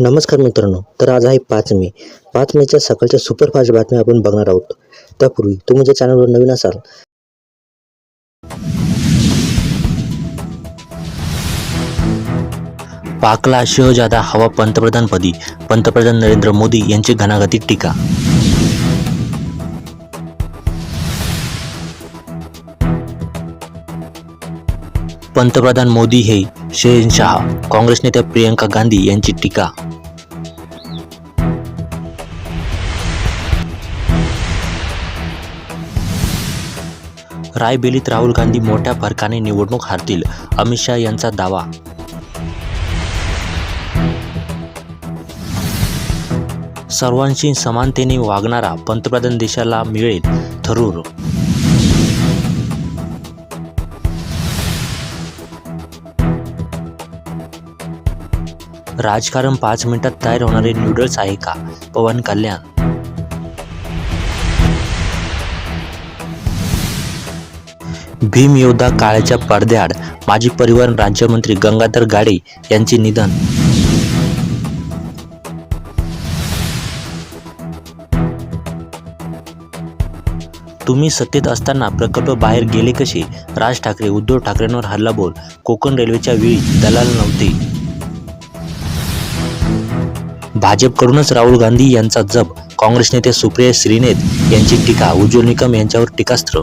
नमस्कार मित्रांनो तर आज आहे पाच मे पाच मेच्या सकाळच्या सुपरफास्ट बातम्या आपण बघणार आहोत. त्यापूर्वी तुम्ही जर चॅनलवर नवीन असाल पाकला शहजादा हवा पंतप्रधानपदी पंतप्रधान नरेंद्र मोदी यांची घणाघाती टीका. पंतप्रधान मोदी हे शहेनशाह काँग्रेस नेत्या प्रियंका गांधी यांची टीका. रायबेलीत राहुल गांधी मोठ्या फरकाने निवडणूक हारतील. अमित शहा यांचा दावा. सर्वांशी समानतेने वागणारा पंतप्रधान देशाला मिळेल थरूर. राजकारण पाच मिनिटात तयार होणारे नूडल्स आहे का? पवन कल्याण भीम योद्धा काळाच्या पडद्याआड माजी परिवहन राज्यमंत्री गंगाधर गाडे यांचे निधन. तुम्ही सत्तेत असताना प्रकल्प बाहेर गेले कसे? राज ठाकरे उद्धव ठाकरेंवर हल्लाबोल कोकण रेल्वेच्या वेळी दलाल नव्हते. भाजपकडूनच राहुल गांधी यांचा जप. काँग्रेस नेते सुप्रिया श्रीनेत यांची टीका. उज्ज्वल निकम यांच्यावर टीकास्त्र.